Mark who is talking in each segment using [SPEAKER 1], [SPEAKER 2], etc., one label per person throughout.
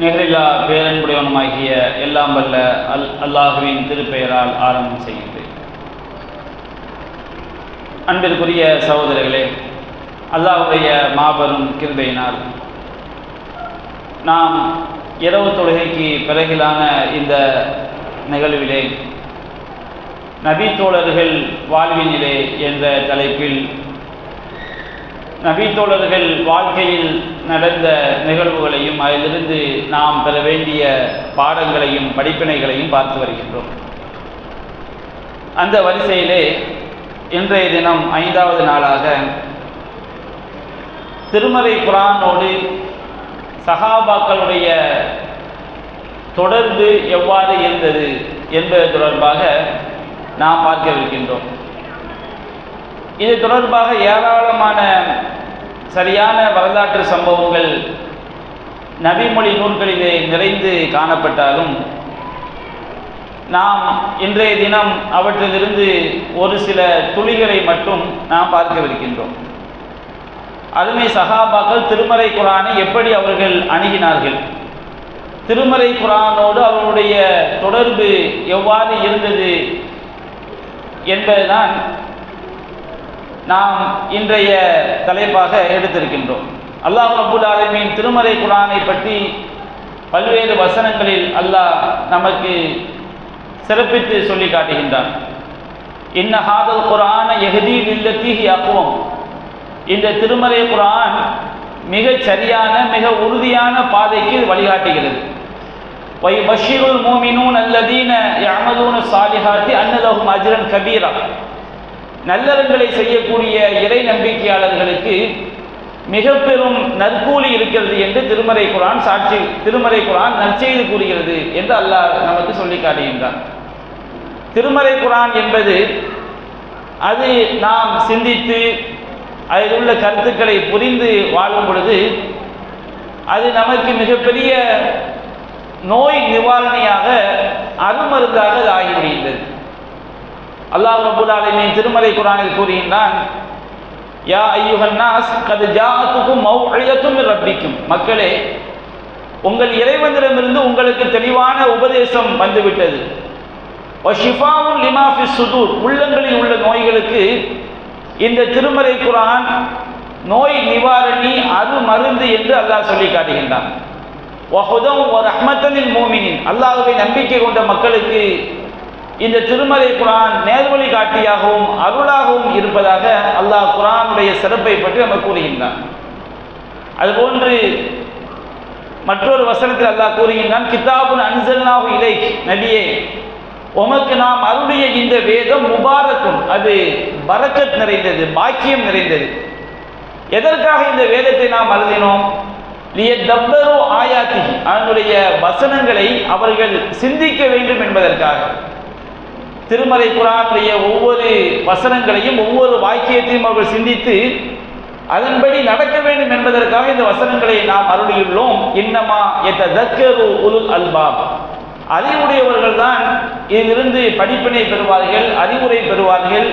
[SPEAKER 1] நிகரில்லா பேரன்புடையவனுமாகிய எல்லாம் வல்ல அல் அல்லாஹுவின் திருப்பெயரால் ஆரம்பம் செய்கின்றேன். அன்பிற்குரிய சகோதரர்களே அல்லாஹுடைய மாபெரும் கிருபையினால் நாம் இரவு தொழுகைக்கு பிறகிலான இந்த நிகழ்விலே நபி தோழர்கள் வாழ்வினிலே என்ற தலைப்பில் நபித்தோழர்கள் வாழ்க்கையில் நடந்த நிகழ்வுகளையும் அதிலிருந்து நாம் பெற வேண்டிய பாடங்களையும் படிப்பினைகளையும் பார்த்து வருகின்றோம். அந்த வரிசையிலே இன்றைய தினம் ஐந்தாவது நாளாக திருமலை குரானோடு சகாபாக்களுடைய தொடர்பு எவ்வாறு இருந்தது என்பது தொடர்பாக நாம் பார்க்கவிருக்கின்றோம். இது தொடர்பாக ஏராளமான சரியான வரலாற்று சம்பவங்கள் நபிமொழி நூல்களிலே நிறைந்து காணப்பட்டாலும் நாம் இன்றைய தினம் அவற்றிலிருந்து ஒரு சில துளிகளை மட்டும் நாம் பார்க்கவிருக்கின்றோம். அருமை சகாபாக்கள் திருமறை குரானை எப்படி அவர்கள் அணுகினார்கள்? திருமறை குரானோடு அவர்களுடைய தொடர்பு எவ்வாறு இருந்தது என்பதுதான் நாம் இன்றைய தலைப்பாக எடுத்திருக்கின்றோம். அல்லாஹ் அபுல் ஆலமின் திருமறை குரானை பற்றி பல்வேறு வசனங்களில் அல்லாஹ் நமக்கு சிறப்பித்து சொல்லி காட்டுகின்றான். இன்ன ஹாதல் குரான எஹதி இல்லத்திஹி அக்குவம் இந்த திருமறை குரான் மிக சரியான மிக உறுதியான பாதைக்கு வழிகாட்டுகிறது. வை பஷீருல் மூமினூன் அல்லதீன யமதூன சாலிஹாத்தி அன்னதகும் அஜ்ரன் கபீரா. நல்லறங்களை செய்யக்கூடிய இறை நம்பிக்கையாளர்களுக்கு மிக பெரும் நற்கூலி இருக்கிறது என்று திருமறை குரான் சாட்சி திருமறை குரான் நற்செய்து கூறுகிறது என்று அல்லாஹ் நமக்கு சொல்லி காட்டுகின்றான். திருமறை குரான் என்பது அது நாம் சிந்தித்து அதில் உள்ள கருத்துக்களை புரிந்து வாழும் பொழுது அது நமக்கு மிகப்பெரிய நோய் நிவாரணியாக அருமருந்தாக அது ஆகிவிடுகின்றது. அல்லாஹ் ரபுல் ஆலமின் திருமறை குரானில் கூறுகின்றான் யா ஐயுகன்னாஸ் கது ஜாத்துக்கும் மௌழியத்தும் ரப்பிக்கும். மக்களே உங்கள் இறைவனிடமிருந்து உங்களுக்கு தெளிவான உபதேசம் வந்துவிட்டது. ஷிஃபாவும் லிமாஃபி சுதூர். உள்ளங்களில் உள்ள நோய்களுக்கு இந்த திருமறை குரான் நோய் நிவாரணி அது மருந்து என்று அல்லாஹ் சொல்லி காட்டுகின்றான். வஹுதம் ஒரு அஹ்மத்தனின் மோமினின். அல்லாஹுவை நம்பிக்கை கொண்ட மக்களுக்கு இந்த திருமலை குரான் நேர்வழி காட்டியாகவும் அருளாகவும் இருப்பதாக அல்லாஹ் குரானுடைய சிறப்பை பற்றி நம்ம கூறுகின்றான். அதுபோன்று மற்றொரு வசனத்தில் அல்லாஹ் கூறுகின்றான் கிதாபுன் அன்சல்னாவு இலை நபியே உமக்கு நாம் அருளிய இந்த வேதம் முபாரக்கும் அது பரக்கத் நிறைந்தது பாக்கியம் நிறைந்தது. எதற்காக இந்த வேதத்தை நாம் அருதினோம் லிய ஆயாத்தி அதனுடைய வசனங்களை அவர்கள் சிந்திக்க வேண்டும் என்பதற்காக. திருமலை குரானுடைய ஒவ்வொரு வசனங்களையும் ஒவ்வொரு வாக்கியத்தையும் அவர்கள் சிந்தித்து அதன்படி நடக்க வேண்டும் என்பதற்காக இந்த வசனங்களை நாம் அருளியுள்ளோம் இன்னமா எத்த தக்கரு உலுல் அல்பாப். அறிவுடையவர்கள் தான் இதிலிருந்து படிப்பினை பெறுவார்கள் அறிவுரை பெறுவார்கள்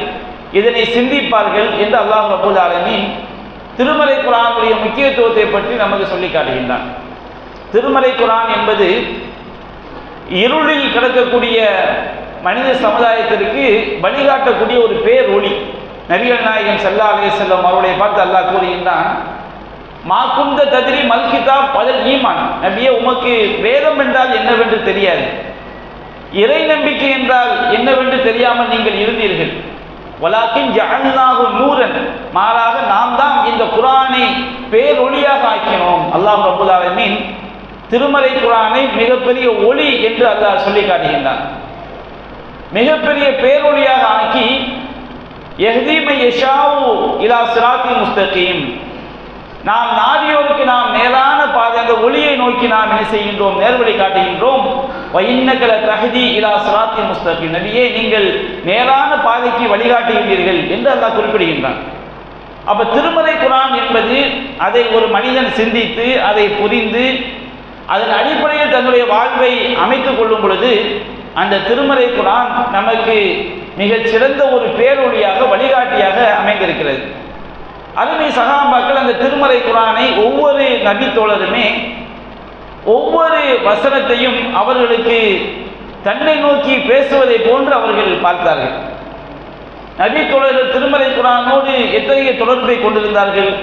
[SPEAKER 1] இதனை சிந்திப்பார்கள் என்று அல்லாஹ் ரபுல் ஆலமின் திருமலை குரானுடைய முக்கியத்துவத்தை பற்றி நமக்கு சொல்லி காட்டுகின்றான். திருமலை குரான் என்பது இருளில் கிடக்கக்கூடிய மனித சமுதாயத்திற்கு வழிகாட்டக்கூடிய ஒரு பேர் ஒளி நபிகள் நாயகன் சல்லா அலே செல்லம் அவருடைய பார்த்து அல்லாஹ் கூறுகின்றான் மாக்குந்த ததிரி மல்கிதா பதல் ஈமான். நபியே உமக்கு வேதம் என்றால் என்னவென்று தெரியாது. இறை நம்பிக்கை என்றால் என்னவென்று தெரியாமல் நீங்கள் இருந்தீர்கள். வலாக்கின் ஜஅல்நாஹு நூரன். மாறாக நாம் தான் இந்த குரானை பேரொளியாக ஆக்கினோம். அல்லாஹ் ரபுல் ஆலமீன் திருமலை குரானை மிகப்பெரிய ஒளி என்று அல்லாஹ் சொல்லி காட்டுகின்றான். மிகப்பெரிய பேரொழியாக ஆக்கி எஹ்தீமை யஷாவு இலா சிராத்தி முஸ்தகீம். நாம் நாடியோருக்கு நாம் மேலான பாதை அந்த ஒளியை நோக்கி நாம் என்ன செய்கின்றோம் நேர்வழி காட்டுகின்றோம். வைன்னகல தகுதி இலா சிராத்தி முஸ்தகி நபியே நீங்கள் மேலான பாதைக்கு வழிகாட்டுகின்றீர்கள் என்று அல்லாஹ் குறிப்பிடுகின்றான். அப்ப திருமறை குரான் என்பது அதை ஒரு மனிதன் சிந்தித்து அதை புரிந்து அதன் அடிப்படையில் தன்னுடைய வாழ்வை அமைத்துக் கொள்ளும் பொழுது அந்த திருமறை குரான் நமக்கு மிகச் சிறந்த ஒரு பேரொழியாக வழிகாட்டியாக அமைந்திருக்கிறது. அருமை சகாபாக்கள் அந்த திருமறை குரானை ஒவ்வொரு நபி தோழருமே ஒவ்வொரு வசனத்தையும் அவர்களுக்கு தன்னை நோக்கி பேசுவதை போன்று அவர்கள் பார்த்தார்கள். நபி தோழர்கள் திருமறை குரானோடு எத்தகைய தொடர்பை கொண்டிருந்தார்கள்?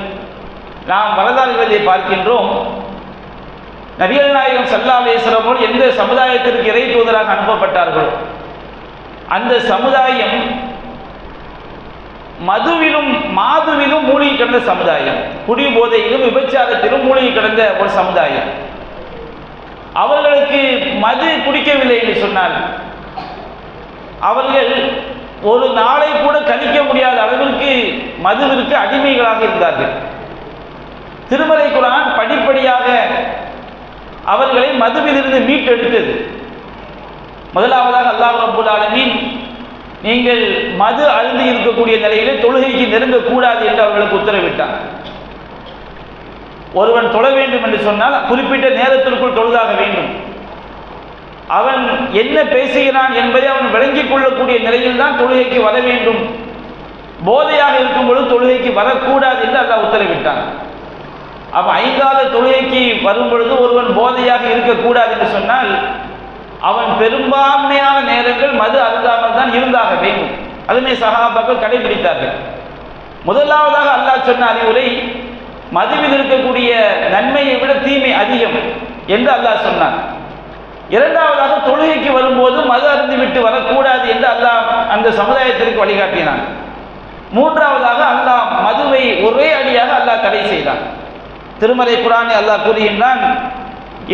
[SPEAKER 1] நாம் வரலாறுகளை பார்க்கின்றோம். நபிகள் நாயகம் சல்லா எந்த சமுதாயத்திற்கு இறை தூதராக அனுப்பப்பட்டார்களோ அந்த சமுதாயம் மதுவிலும் மாதுவிலும் மூழ்கி கிடந்த சமுதாயம் குடி போதையிலும் விபச்சாரத்திலும் மூழ்கி கிடந்த ஒரு சமுதாயம். அவர்களுக்கு மது குடிக்கவில்லை என்று சொன்னால் அவர்கள் ஒரு நாளை கூட கழிக்க முடியாத அளவிற்கு மதுவிற்கு அடிமைகளாக இருந்தார்கள். திருமலை குரான் படிப்படியாக அவர்களை மதுவிலிருந்து மீட்டெடுத்தது. முதலாவதாக அல்லாஹ் அபுல் ஆலமீன் நீங்கள் மது அழுந்து இருக்கக்கூடிய நிலையிலே தொழுகைக்கு நெருங்கக்கூடாது என்று அவர்களுக்கு உத்தரவிட்டார். ஒருவன் தொழ வேண்டும் என்று சொன்னால் குறிப்பிட்ட நேரத்திற்குள் தொழுதாக வேண்டும். அவன் என்ன பேசுகிறான் என்பதை அவன் விளங்கிக் கொள்ளக்கூடிய நிலையில் தான் தொழுகைக்கு வர வேண்டும். போதையாக இருக்கும் பொழுது தொழுகைக்கு வரக்கூடாது என்று அல்லாஹ் உத்தரவிட்டான். அப்ப ஐங்கால தொழுகைக்கு வரும் பொழுது ஒருவன் போதையாக இருக்கக்கூடாது என்று சொன்னால் அவன் பெரும்பான்மையான நேரங்கள் மது அருந்தாமல் தான் இருந்தாக வேண்டும். அதுமே சகாபாக்கள் கடைபிடித்தார்கள். முதலாவதாக அல்லாஹ் சொன்ன அறிவுரை மதுவில் இருக்கக்கூடிய நன்மையை விட தீமை அதிகம் என்று அல்லாஹ் சொன்னான். இரண்டாவதாக தொழுகைக்கு வரும்போது மது அருந்து விட்டு வரக்கூடாது என்று அல்லாஹ் அந்த சமுதாயத்திற்கு வழிகாட்டினான். மூன்றாவதாக அல்லாஹ் மதுவை ஒரே அடியாக அல்லாஹ் தடை செய்தான். திருமறை குரானை அல்லாஹ் கூறுகின்றான்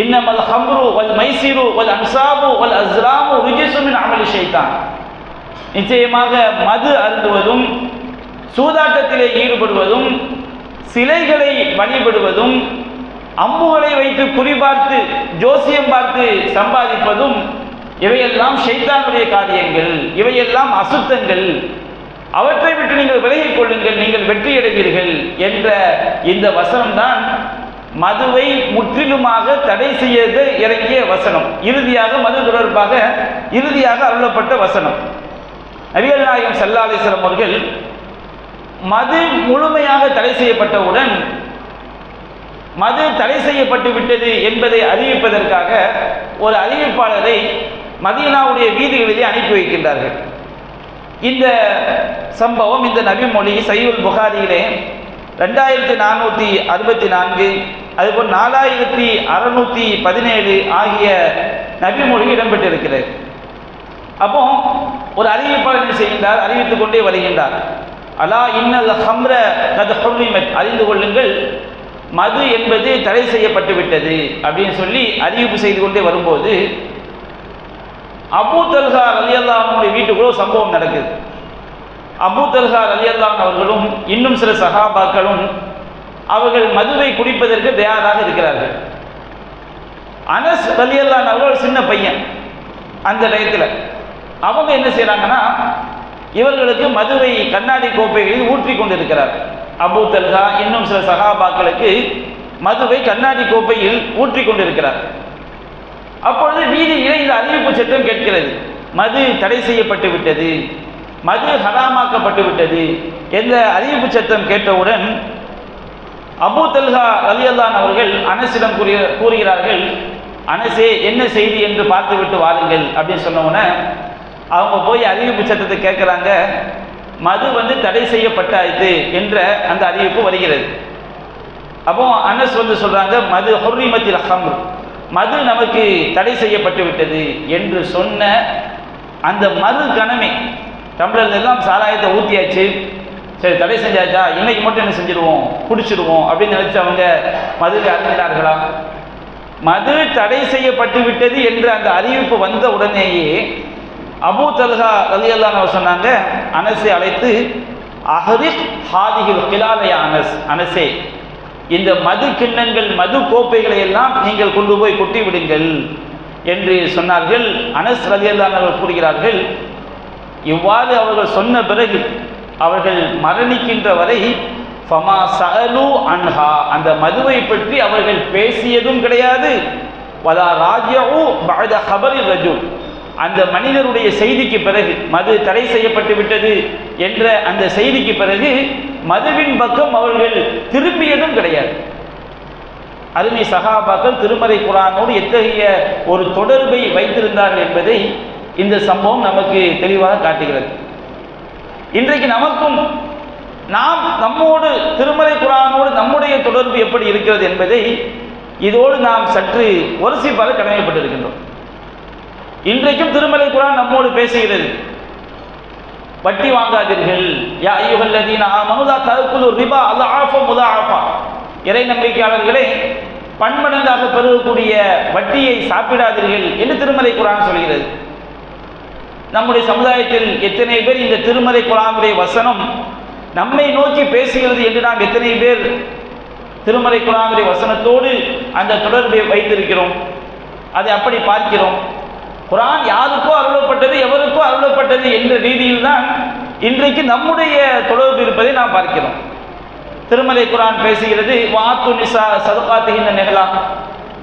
[SPEAKER 1] இன்னமல் ஹம்ரு வல் மைசிரு வல் அன்சாபு வல் அஸ்ராமு ருஜிசுமின் அமலி ஷைத்தான். நிச்சயமாக மது அருந்துவதும் சூதாட்டத்திலே ஈடுபடுவதும் சிலைகளை வழிபடுவதும் அம்புகளை வைத்து குறிபார்த்து ஜோசியம் பார்த்து சம்பாதிப்பதும் இவையெல்லாம் ஷைத்தானுடைய காரியங்கள் இவையெல்லாம் அசுத்தங்கள். அவற்றை விட்டு நீங்கள் விலகிக் கொள்ளுங்கள் நீங்கள் வெற்றியடைவீர்கள் என்ற இந்த வசனம்தான் மதுவை முற்றிலுமாக தடை செய்யது இறங்கிய வசனம். இறுதியாக மது தொடர்பாக இறுதியாக அருளப்பட்ட வசனம். நபிகள் நாயகம் சல்லாலேஸ்வரம் அவர்கள் மது முழுமையாக தடை செய்யப்பட்டவுடன் மது தடை செய்யப்பட்டு விட்டது என்பதை அறிவிப்பதற்காக ஒரு அறிவிப்பாளரை மதீனாவுடைய வீதிகளிலே அனுப்பி வைக்கின்றார்கள். இந்த சம்பவம் இந்த நபிமொழி சையுல் புகாரியிலே ரெண்டாயிரத்தி நானூற்றி அறுபத்தி நான்கு அதுபோல் நாலாயிரத்தி அறநூற்றி பதினேழு ஆகிய நபிமொழி இடம்பெற்றிருக்கிறது. அப்போ ஒரு அறிவிப்பாளர் என்ன செய்கின்றார்? அறிவித்துக் கொண்டே வருகின்றார். அலா இன்னல் ஹம்ர கது ஹுர்ரிமத் அறிந்து கொள்ளுங்கள். மது என்பது தடை செய்யப்பட்டு விட்டது அப்படின்னு சொல்லி அறிவிப்பு செய்து கொண்டே வரும்போது அபு தல்ஹா அலி அல்லாஹனுடைய வீட்டுக்குள்ள ஒரு சம்பவம் நடக்குது. அபு தல்ஹா அலி அல்லாஹ் அவர்களும் இன்னும் சில சகாபாக்களும் அவர்கள் மதுவை குடிப்பதற்கு தயாராக இருக்கிறார்கள். அனஸ் அலி அல்லான் அவர்கள் சின்ன பையன் அந்த டயத்தில். அவங்க என்ன செய்கிறாங்கன்னா இவர்களுக்கு மதுவை கண்ணாடி கோப்பைகளில் ஊற்றி கொண்டிருக்கிறார் அபு தல்ஹா இன்னும் சில சகாபாக்களுக்கு மதுவை கண்ணாடி கோப்பையில் ஊற்றி கொண்டிருக்கிறார் அப்பொழுது மீதி இந்த அறிவிப்பு சட்டம் கேட்கிறது. மது தடை செய்யப்பட்டு விட்டது. மது ஹராமாக்கப்பட்டு விட்டது என்ற அறிவிப்பு சட்டம் கேட்டவுடன் அபு தல்ஹா அலியல்லான் அவர்கள் அனசிடம் கூறிய கூறுகிறார்கள் அனசே என்ன செய்தி என்று பார்த்துவிட்டு வாருங்கள் அப்படின்னு சொன்ன அவங்க போய் அறிவிப்பு சட்டத்தை கேட்குறாங்க. மது வந்து தடை செய்யப்பட்டாயிற்று என்ற அந்த அறிவிப்பு வருகிறது. அப்போ அனஸ் வந்து சொல்றாங்க மது ஹொர்ரிமத்தில் ஹம்ர். மது நமக்கு தடை செய்யப்பட்டு விட்டது என்று சொன்ன அந்த மறு கணமே டம்ளர்ல எல்லாம் சாராயத்தை ஊற்றியாச்சு சரி தடை செஞ்சாச்சா? இன்னைக்கு மட்டும் என்ன செஞ்சிருவோம்? குடிச்சிடுவோம் அப்படின்னு நினைச்சு அவங்க மதுக்கு அறிஞ்சினார்களா மது தடை செய்யப்பட்டு விட்டது என்று அந்த அறிவிப்பு வந்த உடனேயே அபூ தல்ஹா ரலியல்லாஹு சொன்னாங்க அனசை அழைத்து அஹரிக் ஹாதிகில் கிலாலய அனஸ்? அனசே இந்த மது கிண்ணங்கள் மது கோப்பைகளை எல்லாம் நீங்கள் கொண்டு போய் கொட்டி விடுங்கள் என்று சொன்னார்கள். அனஸ் ரலியல்லான் அவர்கள் கூறுகிறார்கள் இவ்வாறு அவர்கள் சொன்ன பிறகு அவர்கள் மரணிக்கின்ற வரை ஃபமா சலு அன்ஹா. அந்த மதுவை பற்றி அவர்கள் பேசியதும் கிடையாது. வலா ராஜ்யவு பகத ஹபரி ரஜு அந்த மனிதருடைய செய்திக்கு பிறகு மது தடை செய்யப்பட்டு விட்டது என்ற அந்த செய்திக்கு பிறகு மதுவின் பக்கம் அவர்கள் திரும்பியதும் கிடையாது. அருமை சகாபாக்கள் திருமறை குரானோடு எத்தகைய ஒரு தொடர்பை வைத்திருந்தார்கள் என்பதை இந்த சம்பவம் நமக்கு தெளிவாக காட்டுகிறது. இன்றைக்கு நமக்கும் நாம் நம்மோடு திருமறை குரானோடு நம்முடைய தொடர்பு எப்படி இருக்கிறது என்பதை இதோடு நாம் சற்று ஒரிசிப்பாக கடமைப்பட்டிருக்கின்றோம் இன்றைக்கும் திருமலை குரான் நம்மோடு பேசுகிறது. வட்டி வாங்காதீர்கள். யா ஐயுகல்லதீன ஆமனுதா தகுக்குலு ரிபா. அல்ல ஆஃபா முதா ஆஃபா இறை நம்பிக்கையாளர்களே பன்மடங்காக பெருகக்கூடிய வட்டியை சாப்பிடாதீர்கள் என்று திருமலை குரான் சொல்கிறது. நம்முடைய சமுதாயத்தில் எத்தனை பேர் இந்த திருமலை குரானுடைய வசனம் நம்மை நோக்கி பேசுகிறது என்று நாம் எத்தனை பேர் திருமலை குரானுடைய வசனத்தோடு அந்த தொடர்பை வைத்திருக்கிறோம்? அதை அப்படி பார்க்கிறோம். குரான் யாருக்கோ அருளப்பட்டது எவருக்கோ அருளப்பட்டது என்ற ரீதியில் தான் இன்றைக்கு நம்முடைய தொடர்பு இருப்பதை நாம் பார்க்கிறோம். திருமலை குரான் பேசுகிறது வாத்து நிசா சதுகாத்துகின்ற நிகழா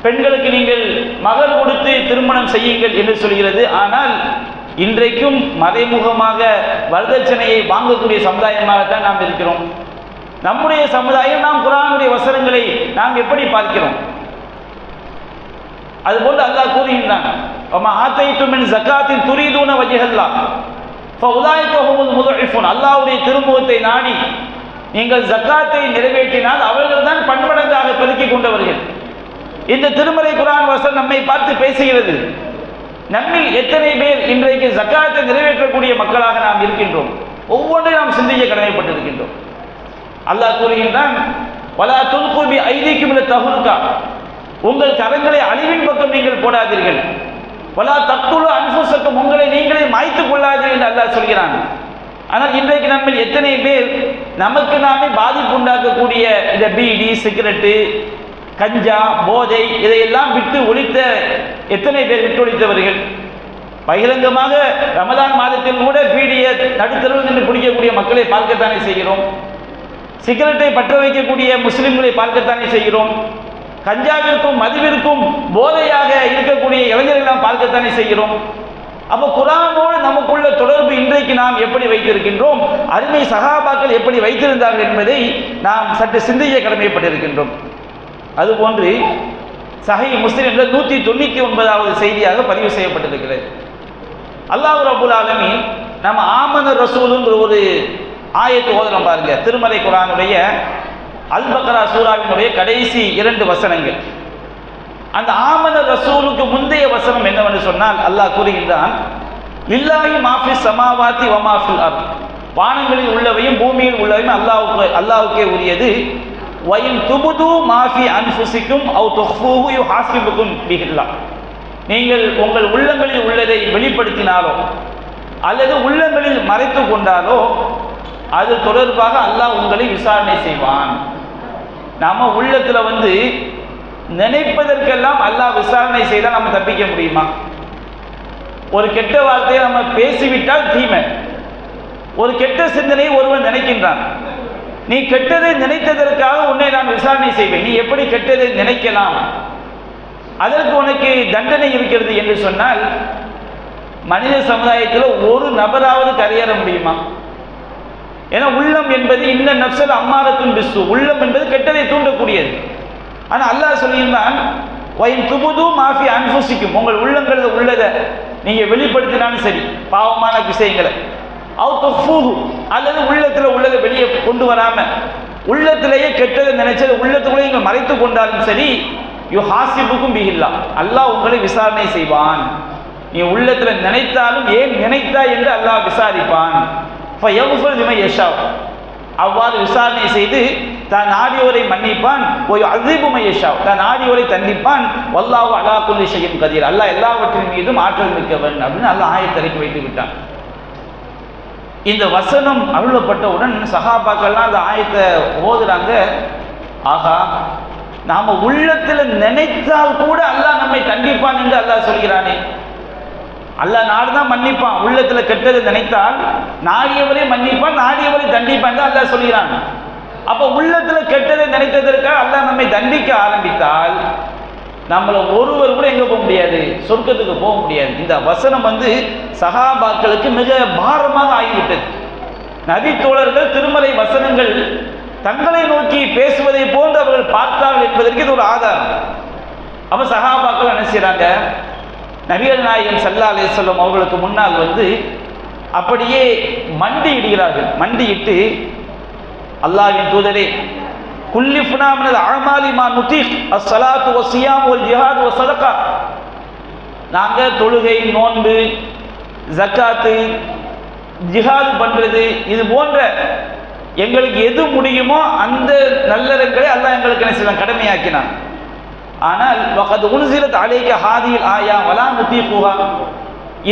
[SPEAKER 1] பெண்களுக்கு நீங்கள் மகள் கொடுத்து திருமணம் செய்யுங்கள் என்று சொல்கிறது. ஆனால் இன்றைக்கும் மறைமுகமாக வரதட்சணையை வாங்கக்கூடிய சமுதாயமாகத்தான் நாம் இருக்கிறோம். நம்முடைய சமுதாயம் நாம் குரானுடைய வசனங்களை நாம் எப்படி பார்க்கிறோம்? அதுபோன்று அல்லாஹ் கூறுகின்றான் அம்மா ஆத்தைத்துமின் ஜக்காத்தின் துரிதூன வஜிஹல்லா. உதாய்க்கஹுமுல் முதலிஃபோன் அல்லாவுடைய திருமுகத்தை நாடி நீங்கள் ஜக்காத்தை நிறைவேற்றினால் அவர்கள் தான் பன்மடங்காக பெருக்கிக் கொண்டவர்கள். இந்த திருமறை குரான் வசன் நம்மை பார்த்து பேசுகிறது. நம்மில் எத்தனை பேர் இன்றைக்கு ஜக்காத்தை நிறைவேற்றக்கூடிய மக்களாக நாம் இருக்கின்றோம்? ஒவ்வொன்றையும் நாம் சிந்திக்க கடமைப்பட்டிருக்கின்றோம். அல்லாஹ் கூறுகின்றான் வலா துல்குபி ஐதிக்கும் இல்லை தகுனுக்கா உங்கள் கரங்களை அழிவின் பக்கம் நீங்கள் போடாதீர்கள். பலா தக்குழு அன்புசக்கம் உங்களை நீங்களே மாய்த்துக் கொள்ளாதீர்கள் என்று அல்லாஹ் சொல்கிறான். ஆனால் இன்றைக்கு நம்ம எத்தனை பேர் நமக்கு நாமே பாதிப்பு உண்டாக்கக்கூடிய இந்த பீடி சிகரெட்டு கஞ்சா போதை இதையெல்லாம் விட்டு ஒழித்த எத்தனை பேர் விட்டு ஒழித்தவர்கள்? பகிரங்கமாக ரமதான் மாதத்தில் கூட பீடியை நடுத்தரவு நின்று பிடிக்கக்கூடிய மக்களை பார்க்கத்தானே செய்கிறோம். சிகரெட்டை பற்ற வைக்கக்கூடிய முஸ்லிம்களை பார்க்கத்தானே செய்கிறோம். கஞ்சாவிற்கும் மதுவிற்கும் போதையாக இருக்கக்கூடிய இளைஞர்களெல்லாம் நாம் பார்க்கத்தானே செய்கிறோம்? அப்போ குரானோடு நமக்குள்ள தொடர்பு இன்றைக்கு நாம் எப்படி வைத்திருக்கின்றோம்? அருமை சகாபாக்கள் எப்படி வைத்திருந்தார்கள் என்பதை நாம் சற்று சிந்திக்க கடமைப்பட்டிருக்கின்றோம். அதுபோன்று சஹை முஸ்லிம்ல நூற்றி தொண்ணூற்றி ஒன்பதாவது செய்தியாக பதிவு செய்யப்பட்டிருக்கிறது. அல்லாஹ் ரபுல் ஆலமி நம்ம ஆமன ரசூலுங்கிற ஒரு ஆயத்து ஓதனம் பாருங்க. திருமலை குரானுடைய அல் பக்ரா சூராவினுடைய கடைசி இரண்டு வசனங்கள். அந்த ஆமன ரசூலுக்கு முந்தைய வசனம் என்னவென்று சொன்னால் அல்லாஹ் கூறுகின்றான் லில்லாஹி மாஃபி சமாவாத்தி வமாஃபில் அர் வானங்களில் உள்ளவையும் பூமியில் உள்ளவையும் அல்லாஹ்வுக்கு அல்லாஹுக்கே உரியது. வயின் துபுது மாஃபி அன்ஃபுசிக்கும் அவு தொஃபூஹு யு ஹாசிபுக்கும் பிஹில்லா. நீங்கள் உங்கள் உள்ளங்களில் உள்ளதை வெளிப்படுத்தினாலோ அல்லது உள்ளங்களில் மறைத்து கொண்டாலோ அது தொடர்பாக அல்லாஹ் உங்களை விசாரணை செய்வான். நம்ம உள்ளத்துல வந்து நினைப்பதற்கெல்லாம் அல்லாஹ் விசாரணை செய்தால் நம்ம தப்பிக்க முடியுமா? ஒரு கெட்ட வார்த்தையை நம்ம பேசிவிட்டால் தீமை. ஒரு கெட்ட சிந்தனையை ஒருவன் நினைக்கின்றான். நீ கெட்டதை நினைத்ததற்காக உன்னை நான் விசாரணை செய்வேன். நீ எப்படி கெட்டதை நினைக்கலாம்? அதற்கு உனக்கு தண்டனை இருக்கிறது என்று சொன்னால் மனித சமுதாயத்தில் ஒரு நபராவது கரையேற முடியுமா? ஏன்னா உள்ளம் என்பது இந்த நப்சல் அம்மாரத்தும் பிசு உள்ளம் என்பது கெட்டதை தூண்டக்கூடியது. ஆனால் அல்லாஹ் சொல்லியிருந்தான் வயின் துபுது மாஃபி அன்புசிக்கும் உங்கள் உள்ளங்களில் உள்ளதை நீங்கள் வெளிப்படுத்தினாலும் சரி பாவமான விஷயங்களை. அவுத்து அல்லது உள்ளத்தில் உள்ளதை வெளியே கொண்டு வராமல் உள்ளத்திலேயே கெட்டதை நினைச்சது உள்ளத்துக்குள்ளே நீங்கள் மறைத்து கொண்டாலும் சரி யு ஹாசிபுக்கும் பிகில்லா அல்லாஹ் உங்களை விசாரணை செய்வான். நீ உள்ளத்தில் நினைத்தாலும் ஏன் நினைத்தா என்று அல்லாஹ் விசாரிப்பான். யஷா அவ்வாறு விசாரணை செய்து தான் நாடியோரை மன்னிப்பான். ஒரு அசீபுமை யஷா தான் நாடியோரை தண்டிப்பான். வல்லாஹு அலா குல்லி செய்யும் கதிர். அல்லாஹ் எல்லாவற்றின் மீதும் ஆற்றல் மிக்கவன் அப்படின்னு அல்லாஹ் ஆயத்திறக்கி வைத்து விட்டான். இந்த வசனம் அருளப்பட்டவுடன் சகாபாக்கள்லாம் அந்த ஆயத்தை ஓதுறாங்க. ஆகா நாம உள்ளத்தில் நினைத்தால் கூட அல்லாஹ் நம்மை தண்டிப்பான் என்று அல்லாஹ் சொல்கிறானே. அல்லா நாடு தான் மன்னிப்பான். உள்ளத்துல கெட்டதை நினைத்தால் நாடியவரை மன்னிப்பான் நாடியவரை தண்டிப்பான் தான் அல்ல சொல்கிறான். அப்ப உள்ளத்துல கெட்டதை நினைத்ததற்காக அல்ல நம்மை தண்டிக்க ஆரம்பித்தால் நம்மள ஒருவர் கூட எங்க போக முடியாது? சொர்க்கத்துக்கு போக முடியாது. இந்த வசனம் வந்து சகாபாக்களுக்கு மிக பாரமாக ஆகிவிட்டது. நபி தோழர்கள் திருமலை வசனங்கள் தங்களை நோக்கி பேசுவதை போன்று அவர்கள் பார்த்தார்கள் என்பதற்கு இது ஒரு ஆதாரம். அப்ப சகாபாக்கள் என்ன செய்கிறாங்க நபிகள் நாயகம் சல்லா அலிஸ்வல்லம் அவர்களுக்கு முன்னால் வந்து அப்படியே மண்டி இடுகிறார்கள். மண்டியிட்டு அல்லாஹின் தூதரே குல்லி மினல் அஅமாலி மா நுதீக் அஸ்ஸலாத்து வஸ்ஸியாம் வல் ஜிஹாத் வ சதக்கா நாங்கள் தொழுகை நோன்பு ஜக்காத்து ஜிஹாது பண்ணுறது இது போன்ற எங்களுக்கு எது முடியுமோ அந்த நல்லறங்களை அல்லாஹ் எங்களுக்கு என்ன செய்யலாம் கடமையாக்கினான். ஆனால் வகது உன்சிலத் அலைக்க ஹாதியில் ஆயா வலா நுதீகுஹா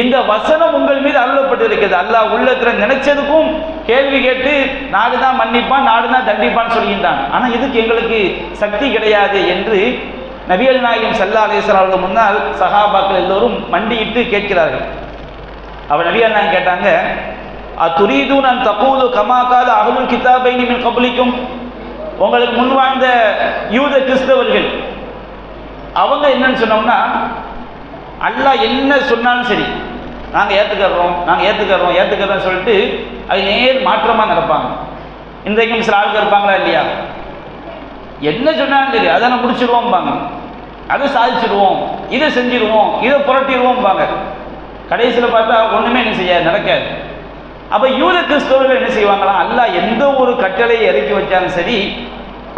[SPEAKER 1] இந்த வசனம் உங்கள் மீது அருளப்பட்டிருக்கிறது. அல்லாஹ் உள்ளத்துல நினைச்சதுக்கும் கேள்வி கேட்டு நாடு தான் மன்னிப்பான் நாடு தான் தண்டிப்பான்னு சொல்கின்றான். ஆனால் இதுக்கு எங்களுக்கு சக்தி கிடையாது என்று நபியல் நாயகம் சல்லா அலிஸ்லாம் அவர்கள் முன்னால் சஹாபாக்கள் எல்லோரும் மண்டியிட்டு கேட்கிறார்கள். அவர் நபியல் நாயகம் கேட்டாங்க அத்துரீது நான் தப்பூது கமாக்காத அகலுல் கிதாபைனி மின் கபலிக்கும்? உங்களுக்கு முன் வாழ்ந்த யூத கிறிஸ்தவர்கள் அவங்க என்னன்னு சொன்னோம்னா அல்லாஹ் என்ன சொன்னாலும் சரி நாங்கள் ஏற்றுக்கிறோம் நாங்கள் ஏற்றுக்கிறோம் ஏற்றுக்கிறோம் சொல்லிட்டு அது நேர் மாற்றமாக நடப்பாங்க. இன்றைக்கும் சில ஆளுக்கு இருப்பாங்களா இல்லையா? என்ன சொன்னாலும் சரி அதை நான் முடிச்சிடுவோம்பாங்க அதை சாதிச்சிடுவோம் இதை செஞ்சிடுவோம் இதை புரட்டிடுவோம்பாங்க கடைசியில் பார்த்தா ஒன்றுமே என்ன செய்ய நடக்காது. அப்போ யூத கிறிஸ்தவர்கள் என்ன செய்வாங்களாம்? அல்லா எந்த ஒரு கட்டளையை இறக்கி வச்சாலும் சரி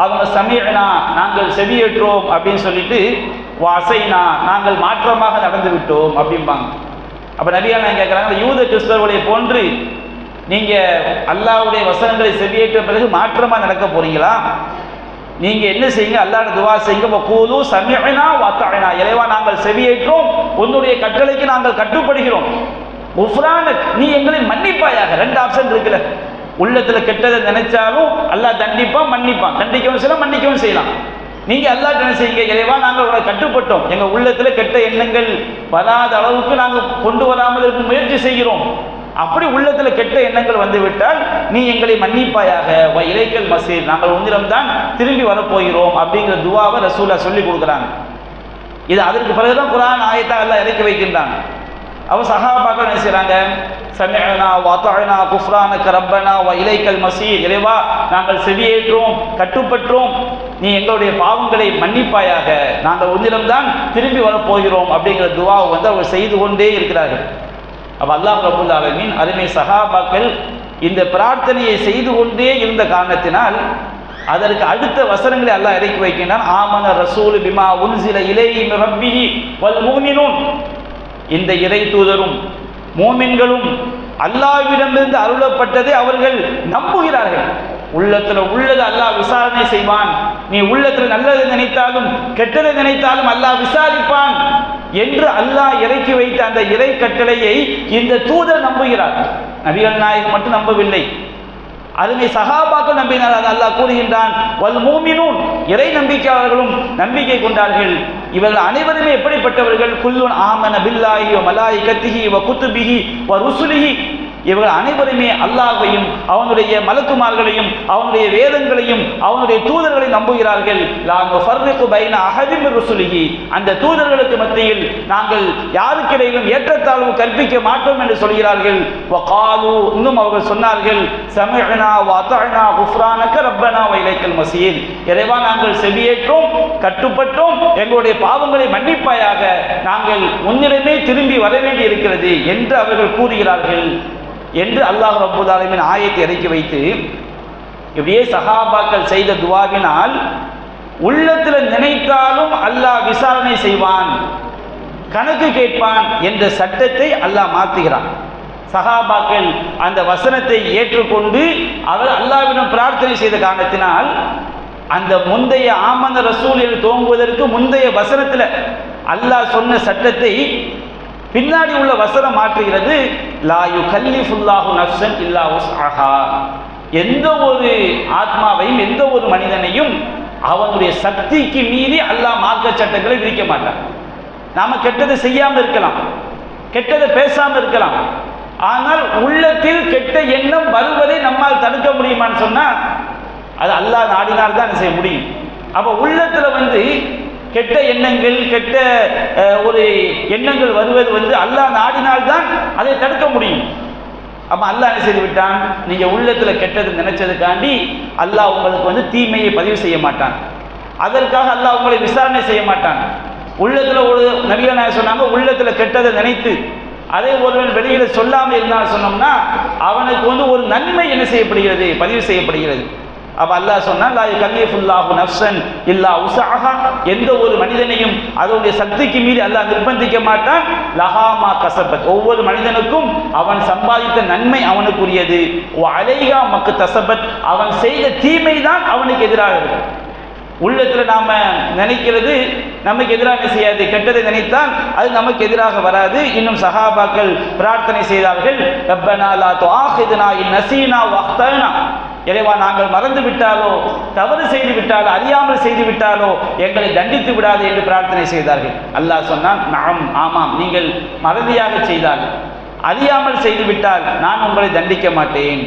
[SPEAKER 1] அவங்க சமீழனா நாங்கள் செவியேற்றோம் அப்படின்னு சொல்லிட்டு வாசைனா நாங்கள் மாற்றமாக நடந்து விட்டோம் அப்படிம்பாங்க. அப்ப நபியா நான் கேட்குறாங்க யூத கிறிஸ்தவர்களை போன்று நீங்க அல்லாவுடைய வசனங்களை செவியேற்ற பிறகு மாற்றமா நடக்க போறீங்களா? நீங்க என்ன செய்யுங்க? அல்லாஹ் துவா செய்யுங்க. கூலு சமிழனா வாத்தாயினா. இறைவா நாங்கள் செவியேற்றோம். உன்னுடைய கட்டளைக்கு நாங்கள் கட்டுப்படுகிறோம். உஃப்ரானக் நீ எங்களை மன்னிப்பாயாக. ரெண்டு ஆப்ஷன் இருக்குல்ல. உள்ளத்துல கெட்டதை நினைச்சாலும் அல்லாஹ் தண்டிப்பான் மன்னிப்பான். தண்டிக்கவும் செய்யலாம் மன்னிக்கவும் செய்யலாம். நீங்க எல்லா என்ன செய்யுங்க? இறைவா நாங்கள் உங்களை கட்டுப்பட்டோம். எங்க உள்ளத்துல கெட்ட எண்ணங்கள் வராத அளவுக்கு நாங்கள் கொண்டு வராமல் இருக்க முயற்சி செய்கிறோம். அப்படி உள்ளத்துல கெட்ட எண்ணங்கள் வந்துவிட்டால் நீ எங்களை மன்னிப்பாயாக. இலைக்கல் மசீர். நாங்கள் உன்னிடம்தான் திரும்பி வரப்போகிறோம் அப்படிங்கிற துவாவை ரசூலா சொல்லி கொடுக்குறாங்க. இது அதற்கு பிறகுதான் குரான் ஆயத்தா எல்லாம் இறக்கி வைக்கின்றாங்க அவ சஹாபாக்கள் என்ன செய்றாங்க? சமயனா வஅதஅனா குஃப்ரானக ரப்பனா வ இலைக்கல் மசி இறைவா நாங்கள் செவியேற்றோம் கட்டுப்பற்றோம். நீ எங்களுடைய பாவங்களை மன்னிப்பாயாக. நாங்கள் உன்னிடம்தான் திரும்பி வரப்போகிறோம் அப்படிங்கிற துவாவை வந்து அவர் செய்து கொண்டே இருக்கிறார்கள். அப்ப அல்லாஹ் ரபுல் ஆலமீன் அருமை சஹாபாக்கள் இந்த பிரார்த்தனையை செய்து கொண்டே இருந்த காரணத்தினால் அதற்கு அடுத்த வசனங்களை அல்லாஹ் இறக்கி வைக்கின்றான். ஆமன ரசூல் பிமா உன்சில இலைஹி ரப்பிஹி வல் மூமினூன். இந்த இறை தூதரும் மோமின்களும் அல்லாஹ்விடமிருந்து அருளப்பட்டதை அவர்கள் நம்புகிறார்கள். உள்ளத்துல உள்ளது அல்லாஹ் விசாரணை செய்வான். நீ உள்ளத்துல நல்லதை நினைத்தாலும் கெட்டதை நினைத்தாலும் அல்லாஹ் விசாரிப்பான் என்று அல்லாஹ் இறக்கி வைத்த அந்த இறை கட்டளையை இந்த தூதர் நம்புகிறார். நபிகள் நாயகம் மட்டும் நம்பவில்லை. அதனை சகாபாக்கள் நம்பினார். அது அல்லாஹ் கூறுகின்றான் வல் மூமினூன். இறை நம்பிக்கையாளர்களும் நம்பிக்கை கொண்டார்கள். இவர்கள் அனைவருமே எப்படிப்பட்டவர்கள்? குல்லுன் ஆமன பில்லாஹி வ மலாயிகத்திஹி வ குத்துபிஹி வ ருசுலிஹி இவர்கள் அனைவருமே அல்லாஹையும் அவனுடைய மலக்குமார்களையும் அவனுடைய வேதங்களையும் அவனுடைய தூதர்களை நம்புகிறார்கள். நாங்கள் அந்த தூதர்களுக்கு மத்தியில் நாங்கள் யாருக்கிடையிலும் ஏற்றத்தாழ்வு கற்பிக்க மாட்டோம் என்று சொல்கிறார்கள். இன்னும் அவர்கள் சொன்னார்கள் சமிஅனா வஅதஅனா குஃப்ரானக ரப்பனா வ மசீத். மசீர் இறைவா நாங்கள் செவியேற்றோம் கட்டுப்பட்டோம் எங்களுடைய பாவங்களை மன்னிப்பாயாக. நாங்கள் உன்னிடமே திரும்பி வர வேண்டி இருக்கிறது என்று அவர்கள் கூறுகிறார்கள். என்று அல்லாஹ் ரப்பல் ஆயத்தை இறக்கி வைத்து இப்படியே சஹாபாக்கள் செய்த துவாவினால் உள்ளத்தில் நினைத்தாலும் அல்லாஹ் விசாரணை செய்வான் கணக்கு கேட்பான் என்ற சட்டத்தை அல்லாஹ் மாற்றுகிறான் சகாபாக்கள் அந்த வசனத்தை ஏற்றுக்கொண்டு அவர் அல்லாவிடம் பிரார்த்தனை செய்த காரணத்தினால் அந்த முந்தைய ஆமந்த ரசூல் என்று துவங்குவதற்கு முந்தைய வசனத்தில் அல்லாஹ் சொன்ன சட்டத்தை பின்னாடி உள்ள வசனம் மாற்றுகிறது. லா யுகல்லிஃபுல்லாஹு நஃப்சன் இல்லா உஸ்அஹா எந்த ஒரு ஆத்மாவையும் எந்த ஒரு மனிதனையும் அவனுடைய சக்திக்கு மீறி அல்லாஹ் மார்க்க சட்டங்களை விதிக்க மாட்டான். நாம் கெட்டதை செய்யாமல் இருக்கலாம். கெட்டதை பேசாமல் இருக்கலாம். ஆனால் உள்ளத்தில் கெட்ட எண்ணம் வருவதை நம்மால் தடுக்க முடியுமான்னு சொன்னால் அது அல்லாஹ் நாடினால் தான் செய்ய முடியும். அப்போ உள்ளத்தில் வந்து கெட்ட எண்ணங்கள் கெட்ட ஒரு எண்ணங்கள் வருவது வந்து அல்லாஹ் நாடினால் தான் அதை தடுக்க முடியும். அப்போ அல்லாஹ் என்ன செய்து விட்டான் நீங்கள் உள்ளத்தில் கெட்டது நினைச்சதுக்காண்டி அல்லாஹ் உங்களுக்கு வந்து தீமையை பதிவு செய்ய மாட்டான். அதற்காக அல்லாஹ் உங்களை விசாரணை செய்ய மாட்டான். உள்ளத்தில் ஒரு நபிகள் நாயகம் சொன்னாங்க? உள்ளத்தில் கெட்டதை நினைத்து அதே ஒருவன் வெளியில் சொல்லாமல் இருந்தான்னு சொன்னோம்னா அவனுக்கு வந்து ஒரு நன்மை என்ன செய்யப்படுகிறது? பதிவு செய்யப்படுகிறது. அப்ப அல்லாஹ் சொன்னால் லா யுகல்லிஃபுல்லாஹு இல்லா உசாஹா எந்த ஒரு மனிதனையும் அதனுடைய சக்திக்கு மீறி அல்லாஹ் நிர்பந்திக்க மாட்டான். லஹாமா கசபத். ஒவ்வொரு மனிதனுக்கும் அவன் சம்பாதித்த நன்மை அவனுக்குரியது. அலைகா மக்கு தசபத். அவன் செய்த தீமை தான் அவனுக்கு எதிராக இருக்கும் உள்ளத்தில் நாம் நினைக்கிறது நமக்கு எதிராக செய்யாது. கெட்டதை நினைத்தால் அது நமக்கு எதிராக வராது. இன்னும் சஹாபாக்கள் பிரார்த்தனை செய்தார்கள் ரப்பனா லா துஆஹிதுனா இன் நசீனா வஹ்தனா. இறைவா நாங்கள் மறந்து விட்டாலோ தவறு செய்து விட்டாலோ அறியாமல் செய்து விட்டாலோ எங்களை தண்டித்து விடாது என்று பிரார்த்தனை செய்தார்கள். அல்லாஹ் சொன்னான் நாம் ஆமாம் நீங்கள் மறதியாக செய்தால் அறியாமல் செய்து விட்டால் நான் உங்களை தண்டிக்க மாட்டேன்.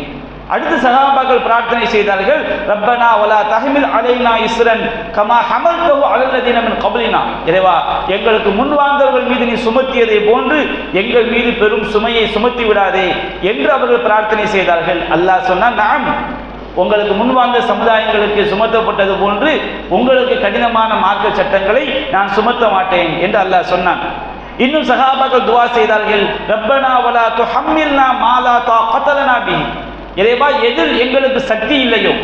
[SPEAKER 1] அடுத்து சகாபாக்கள் பிரார்த்தனை செய்தார்கள் ரப்பனா ஒலா தஹமில் அலைனா இஸ்ரன் கமா ஹமல்தஹு அலல்லதீன மின் கபலினா. இறைவா எங்களுக்கு முன் வாழ்ந்தவர்கள் மீது நீ சுமத்தியதை போன்று எங்கள் மீது பெரும் சுமையை சுமத்தி விடாதே என்று அவர்கள் பிரார்த்தனை செய்தார்கள். அல்லாஹ் சொன்னால் நாம் உங்களுக்கு முன்வாங்க சமுதாயங்களுக்கு சுமத்தப்பட்டது போன்று உங்களுக்கு கடினமான மார்க்க சட்டங்களை நான் சுமத்த மாட்டேன் என்று அல்லாஹ் சொன்னான். இன்னும் சகாபாக்கள் துவா செய்தார்கள் ரப்பனா வலா துஹம்மில்னா மாலா தாகத்தலனா பி இறைவா எதில் எங்களுக்கு சக்தி இல்லையோ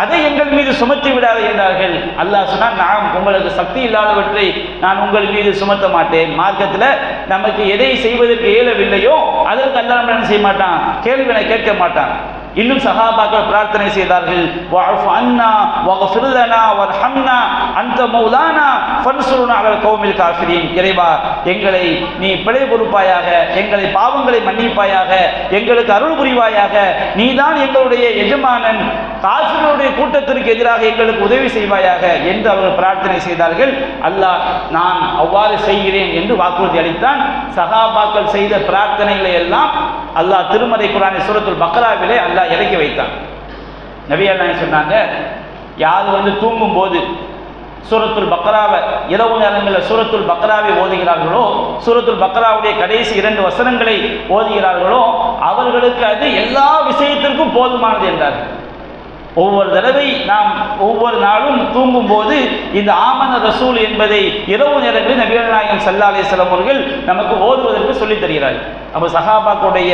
[SPEAKER 1] அதை எங்கள் மீது சுமத்தி விடாது என்றார்கள். அல்லாஹ் சொன்னால் நான் உங்களுக்கு சக்தி இல்லாதவற்றை நான் உங்கள் மீது சுமத்த மாட்டேன். மார்க்கத்தில் நமக்கு எதை செய்வதற்கு இயலவில்லையோ அதற்கு அல்லாமல் என்ன செய்ய மாட்டான்? கேள்வினை கேட்க மாட்டான். இன்னும் சஹாபாக்கள் பிரார்த்தனை செய்தார்கள். வஅஃபு அன்னா வக்ஃபிர் லனா வர்ஹம்னா அந்த மௌலானா ஃபன்சுருனா அலல் கௌமில் காஃபிரீன். இறைவா எங்களை நீ பிழை பொறுப்பாயாக எங்களை பாவங்களை மன்னிப்பாயாக எங்களுக்கு அருள் புரிவாயாக நீதான் எங்களுடைய எஜமானன் காஃபிர்களுடைய கூட்டத்திற்கு எதிராக எங்களுக்கு உதவி செய்வாயாக என்று அவர்கள் பிரார்த்தனை செய்தார்கள். அல்லாஹ் நான் அவ்வாறு செய்கிறேன் என்று வாக்குறுதி அளித்தான். சகாபாக்கள் செய்த பிரார்த்தனைகளை எல்லாம் அல்லாஹ் திருமறை குரானை சூரத்துல் பக்ராவிலே அல்லாஹ் இறக்கி வைத்தான். நபி அல்லாஹ் சொன்னாங்க யார் வந்து தூங்கும் போது சூரத்துல் பக்ராவை இரவு நேரங்களில் சூரத்துல் பக்ராவை ஓதுகிறார்களோ சூரத்துல் பக்ராவுடைய கடைசி இரண்டு வசனங்களை ஓதுகிறார்களோ அவர்களுக்கு அது எல்லா விஷயத்திற்கும் போதுமானது என்றார்கள். ஒவ்வொரு தடவை நாம் ஒவ்வொரு நாளும் தூங்கும் போது இந்த ஆமன ரசூல் என்பதை இரவு நேரங்களில் நபிகள் நாயகம் சல்லா அலிஸ்லாம் அவர்கள் நமக்கு ஓதுவதற்கு சொல்லித் தருகிறார்கள். அப்போ சஹாபாக்குடைய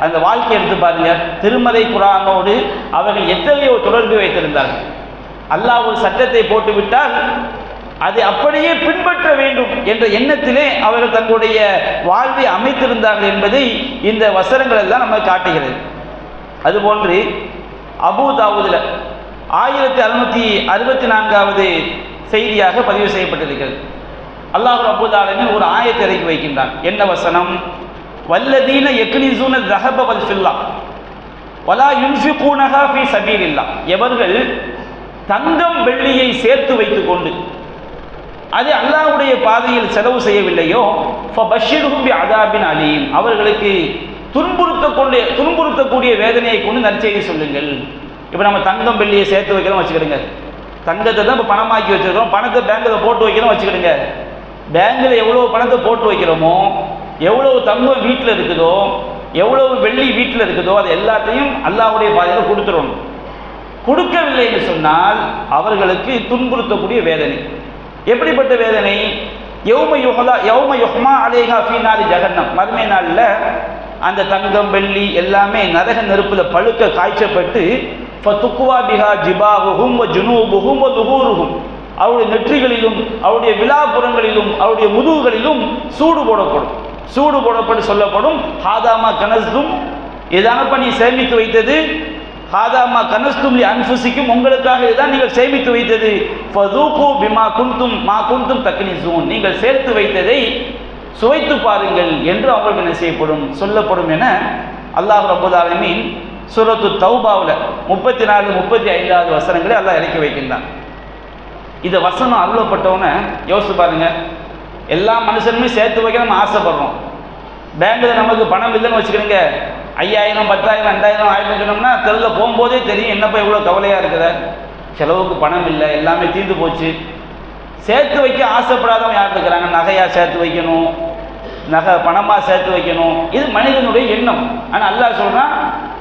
[SPEAKER 1] அந்த வாழ்க்கை எடுத்து பாருங்க திருமலை குரானோடு அவர்கள் எத்தகைய ஒரு தொடர்பு வைத்திருந்தார்கள். அல்லாஹ் ஒரு சட்டத்தை போட்டுவிட்டால் அதை அப்படியே பின்பற்ற வேண்டும் என்ற எண்ணத்திலே அவர்கள் தங்களுடைய வாழ்வை அமைத்திருந்தார்கள் என்பதை இந்த வசனங்கள் எல்லாம் நம்ம காட்டுகிறது. அதுபோன்று அபு தாவூதில் ஆயிரத்தி அறுநூத்தி அறுபத்தி நான்காவது செய்தியாக பதிவு செய்யப்பட்டிருக்கிறது. அல்லாஹ் அபுதாலமின் ஒரு ஆயத்தை இறக்கி வைக்கின்றான். என்ன வசனம்? வல்லதீன எக்னிசூன ரஹப வல் ஃபில்லா வலா யுன்ஃபிகூனஹா ஃபீ சபீலில்லா. எவர்கள் தங்கம் வெள்ளியை சேர்த்து வைத்து கொண்டு அது அல்லாஹ்வுடைய பாதையில் செலவு செய்யவில்லையோ ஃபபஷிர்ஹும் பி அதாபின் அலீம். அவர்களுக்கு துன்புறுத்தக்கூடிய துன்புறுத்தக்கூடிய வேதனையை கொண்டு நற்செய்தி சொல்லுங்கள். இப்போ நம்ம தங்கம் வெள்ளியை சேர்த்து வைக்கிறோம் வச்சுக்கிடுங்க. தங்கத்தை தான் இப்போ பணமாக்கி வச்சுருக்கோம் பணத்தை பேங்கில் போட்டு வைக்கிறோம் வச்சுக்கிடுங்க. பேங்கில் எவ்வளோ பணத்தை போட்டு வைக்கிறோமோ எவ்வளவு தங்கம் வீட்டில் இருக்குதோ எவ்வளவு வெள்ளி வீட்டில் இருக்குதோ அது எல்லாத்தையும் அல்லாவுடைய பாதையில் கொடுத்துடணும். கொடுக்கவில்லை என்று சொன்னால் அவர்களுக்கு துன்புறுத்தக்கூடிய வேதனை. எப்படிப்பட்ட வேதனை? யௌம யுகதா யௌம யுகமா அலேகா ஃபீ ஃபீனாரி ஜெகன்னம் மறுமை நாளில் அந்த தங்கம் வெள்ளி எல்லாமே நரக நெருப்பில் பழுக்க காய்ச்சப்பட்டு ஃபத்துக்குவா பிஹா ஜிபாஹுஹும் வ ஜுனூபுஹும் வ அவருடைய நெற்றிகளிலும் அவருடைய விழாப்புறங்களிலும் அவருடைய முதுகுகளிலும் சூடு போடப்படும். சூடு போடப்பட்டு சொல்லப்படும் ஹாதாமா கனஸ்தும் இதானப்ப நீ சேமித்து வைத்தது? ஹாதாமா கனஸ்தும் அன்புசிக்கும் உங்களுக்காக இதுதான் நீங்கள் சேமித்து வைத்தது. ஃபதூகு பிமா குந்தும் மா குந்தும் தக்னிசூன். நீங்கள் சேர்த்து வைத்ததை சுவைத்து பாருங்கள் என்று அவங்களுக்கு என்ன செய்யப்படும்? சொல்லப்படும் என அல்லாஹ் ரபுல் ஆலமீன் தௌபாவில் முப்பத்தி நாலு முப்பத்தி ஐந்தாவது வசனங்களை எல்லாம் இறக்கி வைக்கின்றான். இந்த வசனம் அருளப்பட்டவன யோசிச்சு பாருங்க. எல்லா மனுஷனுமே சேர்த்து வைக்க நம்ம ஆசைப்படுறோம். பேங்க்கில் நமக்கு பணம் இல்லைன்னு வச்சுக்கிறீங்க ஐயாயிரம் பத்தாயிரம் ரெண்டாயிரம் ஆயிரம் சொன்னோம்னா தெருவில் போகும்போதே தெரியும் என்னப்பா இவ்வளோ கவலையாக இருக்கிற செலவுக்கு பணம் இல்லை எல்லாமே தீர்ந்து போச்சு. சேர்த்து வைக்க ஆசைப்படாதவங்க யார் இருக்கிறாங்க? நகையாக சேர்த்து வைக்கணும். நகை பணமாக சேர்த்து வைக்கணும். இது மனிதனுடைய எண்ணம். ஆனால் அல்லாஹ் சொல்கிறான்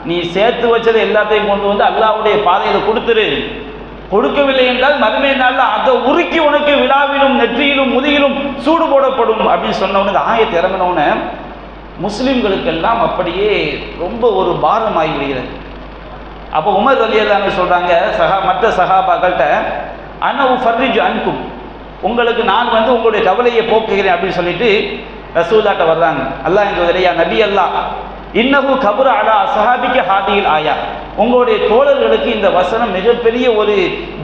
[SPEAKER 1] நீ சேர்த்து வச்சதை எல்லாத்தையும் கொண்டு வந்து அல்லாவுடைய பாதையில் கொடுத்துரு. கொடுக்கவில்லை என்றால் மறுமை நாளில் அதை உருக்கி உனக்கு விழாவிலும் நெற்றியிலும் முதுகிலும் சூடு போடப்படும். அப்படின்னு சொன்னவனு ஆயத்தை இறங்கினவுடனே முஸ்லீம்களுக்கெல்லாம் அப்படியே ரொம்ப ஒரு பாரம் ஆகிவிடுகிறது அப்போ உமர் அலியல்லான்னு சொல்கிறாங்க சகா மற்ற சகாபாக்கள்கிட்ட அனவு ஃபர்ரிஜ் அன்கும். உங்களுக்கு நான் வந்து உங்களுடைய கவலையை போக்குகிறேன் அப்படின்னு சொல்லிட்டு ரசூலாட்ட வர்றாங்க. அல்லாஹ் இந்த வரையா நபி அல்லாஹ் இன்னகு கபுர் அலா சஹாபிக்கு ஹாதியில் ஆயா. உங்களுடைய தோழர்களுக்கு இந்த வசனம் மிகப்பெரிய ஒரு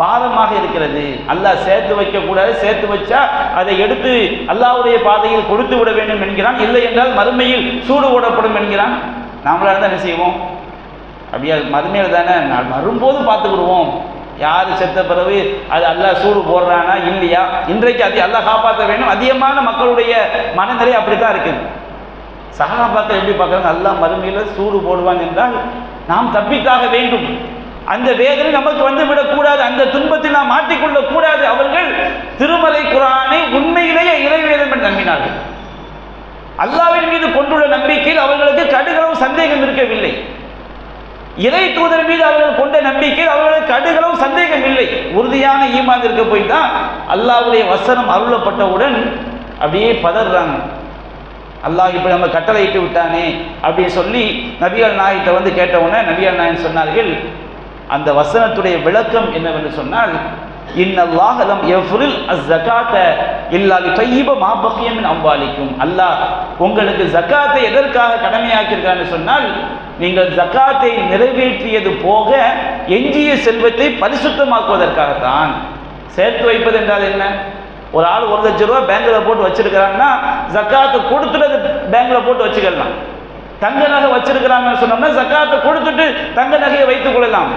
[SPEAKER 1] பாரமாக இருக்கிறது. அல்லாஹ் சேர்த்து வைக்கக்கூடாது சேர்த்து வச்சா அதை எடுத்து அல்லாவுடைய பாதையில் கொடுத்து விட வேண்டும் என்கிறான். இல்லை என்றால் மறுமையில் சூடு ஓடப்படும் என்கிறான். நாமளாக தான் என்ன செய்வோம்? அப்படியா மறுமையில் தானே நான் வரும்போது பார்த்துக்கிடுவோம். யார் செத்த பிறகு அது அல்லாஹ் சூடு போடுறானா இல்லையா? இன்றைக்கு அது அல்லாஹ் காப்பாற்ற வேண்டும். அதிகமான மக்களுடைய மனநிலை அப்படி தான் இருக்குது. சகாபாக்கள் எப்படி பார்க்குறாங்க? அல்லாஹ் மறுமையில் சூடு போடுவான் என்றால் நாம் தப்பித்தாக வேண்டும். அந்த வேதனை நமக்கு வந்து விடக்கூடாது. அந்த துன்பத்தில் நாம் மாட்டிக்கொள்ள கூடாது. அவர்கள் திருமலை குரானை உண்மையிலேயே இறைவேதம் என்று நம்பினார்கள். அல்லாவின் மீது கொண்டுள்ள நம்பிக்கையில் அவர்களுக்கு கடுகளவு சந்தேகம் இருக்கவில்லை. இறை தூதர் மீது அவர்கள் கொண்ட நம்பிக்கை அவர்களுக்கு கடுகளவு சந்தேகம் இல்லை. உறுதியான ஈமான் இருக்க போய் தான் அல்லாஹ்வுடைய வசனம் அருளப்பட்டவுடன் அப்படியே பதறாங்க. அல்லாஹ் இப்படி நம்ம கட்டளையிட்டு விட்டானே அப்படின்னு சொல்லி நபிகள் நாயத்தை வந்து கேட்டவுடனே நபிகள் நாயன் சொன்னார்கள் அந்த வசனத்துடைய விளக்கம் என்னவென்று சொன்னால் இன்னல்லாஹலம் எஃப்ரில் அஸ்ஸகாத்த இல்லாலி தையிப மாபக்கியம் அம்பாலிக்கும் அல்லாஹ் உங்களுக்கு ஜக்காத்தை எதற்காக கடமையாக்கியிருக்கான்னு சொன்னால் நீங்கள் ஜக்காத்தை நிறைவேற்றியது போக எஞ்சிய செல்வத்தை பரிசுத்தமாக்குவதற்காகத்தான். சேர்த்து வைப்பது என்றால் என்ன? ஒரு ஆள் ஒரு லட்சம் ரூபா பேங்க்ல போட்டு வச்சிருக்கிறாங்கன்னா ஜக்காத்து கொடுத்துட்டு அது பேங்க்ல போட்டு வச்சுக்கலாம். தங்க நகை வச்சிருக்கிறாங்கன்னு சொன்னோம்னா ஜக்காத்தை கொடுத்துட்டு தங்க நகையை வைத்துக் கொள்ளலாம்.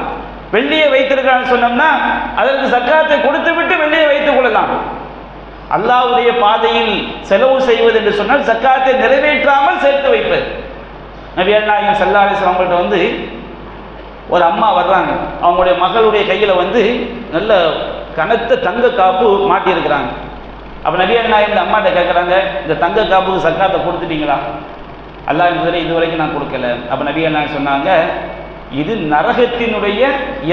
[SPEAKER 1] வெள்ளியை வைத்திருக்கிறான்னு சொன்னோம்னா அதற்கு ஜக்காத்தை கொடுத்து விட்டு வெள்ளியை வைத்துக் கொள்ளலாம். அல்லாவுடைய பாதையில் செலவு செய்வது என்று சொன்னால் ஜக்காத்தை நிறைவேற்றாமல் சேர்த்து வைப்பது. நபி அண்ணாயும் சல்லாலேஸ்வரம் அவங்கள்ட்ட வந்து ஒரு அம்மா வர்றாங்க. அவங்களுடைய மகளுடைய கையில் வந்து நல்ல கனத்த தங்க காப்பு மாட்டியிருக்கிறாங்க. அப்போ நபி அண்ணாயும் இந்த அம்மாட்ட கேட்குறாங்க இந்த தங்க காப்புக்கு சக்காத்தை கொடுத்துட்டீங்களா? அல்லாஹ் இதுவரை இது வரைக்கும் நான் கொடுக்கல. அப்போ நபி அண்ணா சொன்னாங்க இது நரகத்தினுடைய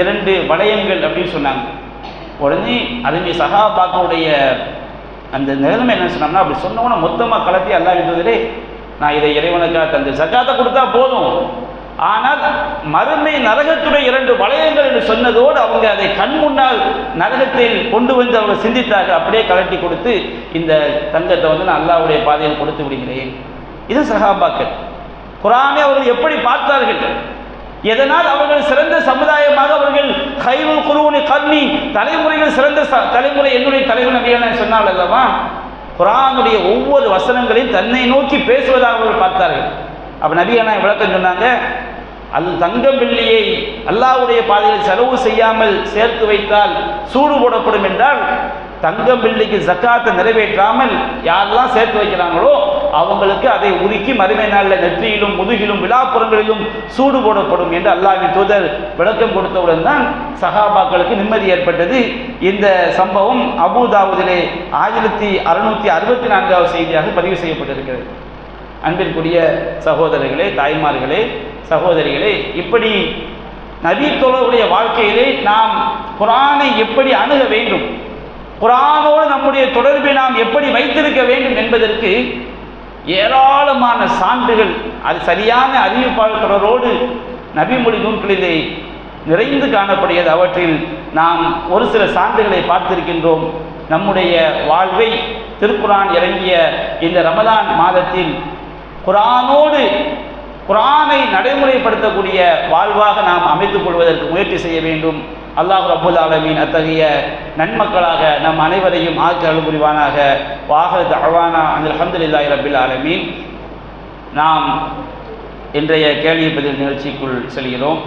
[SPEAKER 1] இரண்டு வளையங்கள் அப்படின்னு சொன்னாங்க. உடனே அதுமே சகாபாக்களுடைய அந்த நிலைமை என்ன சொன்னோம்னா அப்படி சொன்னவன மொத்தமாக கலத்தி அல்லாஹ் இருந்ததுலே நான் இதை இறைவனுக்காக தந்து சக்காத்தை கொடுத்தா போதும். ஆனால் மறுமை நரகத்துடைய இரண்டு வளையங்கள் என்று சொன்னதோடு அவங்க அதை கண் முன்னால் நரகத்தில் கொண்டு வந்து அவங்க சிந்தித்தார்கள். அப்படியே கலட்டி கொடுத்து இந்த தங்கத்தை வந்து நான் அல்லாவுடைய பாதையில் கொடுத்து விடுகிறேன். இது சகாபாக்கள். குரானை அவர்கள் எப்படி பார்த்தார்கள்? எதனால் அவர்கள் சிறந்த சமுதாயமாக அவர்கள் கைவு குருவனை கர்ணி தலைமுறைகள் சிறந்த தலைமுறை என்னுடைய தலைவர் நபியான சொன்னால் அல்லவா? குரானுடைய ஒவ்வொரு வசனங்களையும் தன்னை நோக்கி பேசுவதாக அவர்கள் பார்த்தார்கள். அப்போ நபியான விளக்கம் சொன்னாங்க? அது தங்கம் வெள்ளியை அல்லாவுடைய பாதையில் செலவு செய்யாமல் சேர்த்து வைத்தால் சூடு போடப்படும் என்றால் தங்கம் பிள்ளைக்கு ஜக்காத்தை நிறைவேற்றாமல் யாரெல்லாம் சேர்த்து வைக்கிறாங்களோ அவங்களுக்கு அதை உருக்கி மறுமை நாளில் நெற்றியிலும் முதுகிலும் விழாப்புறங்களிலும் சூடு போடப்படும் என்று அல்லாவின் தூதர் விளக்கம் கொடுத்தவுடன் தான் சஹாபாக்களுக்கு நிம்மதி ஏற்பட்டது. இந்த சம்பவம் அபுதாவுதிலே ஆயிரத்தி அறுநூத்தி அறுபத்தி நான்காவது செய்தியாக பதிவு செய்யப்பட்டிருக்கிறது. அன்பிற்குரிய சகோதரர்களே தாய்மார்களே சகோதரிகளே இப்படி நபி தோழருடைய வாழ்க்கையிலே நாம் குரானை எப்படி அணுக வேண்டும்? குரானோடு நம்முடைய தொடர்பை நாம் எப்படி வைத்திருக்க வேண்டும் என்பதற்கு ஏராளமான சான்றுகள் அது சரியான அறிவிப்பாளர்களோடு தொடரோடு நபிமொழி நூல்களிலே நிறைந்து காணப்படுகிறது. அவற்றில் நாம் ஒரு சில சான்றுகளை பார்த்திருக்கின்றோம். நம்முடைய வாழ்வை திருக்குரான் இறங்கிய இந்த ரமதான் மாதத்தில் குரானோடு குரானை நடைமுறைப்படுத்தக்கூடிய வாழ்வாக நாம் அமைத்துக் கொள்வதற்கு முயற்சி செய்ய வேண்டும். அல்லாஹ் ரபுல் ஆலமீன் அத்தகைய நன்மக்களாக நம் அனைவரையும் ஆக்கி புரிவானாக. வாகத் அவானா அந்த அஹமதுல்லாஹி ரபுல் ஆலமீன். நாம் இன்றைய கேள்வி பதில் நிகழ்ச்சிக்குள் செல்கிறோம்.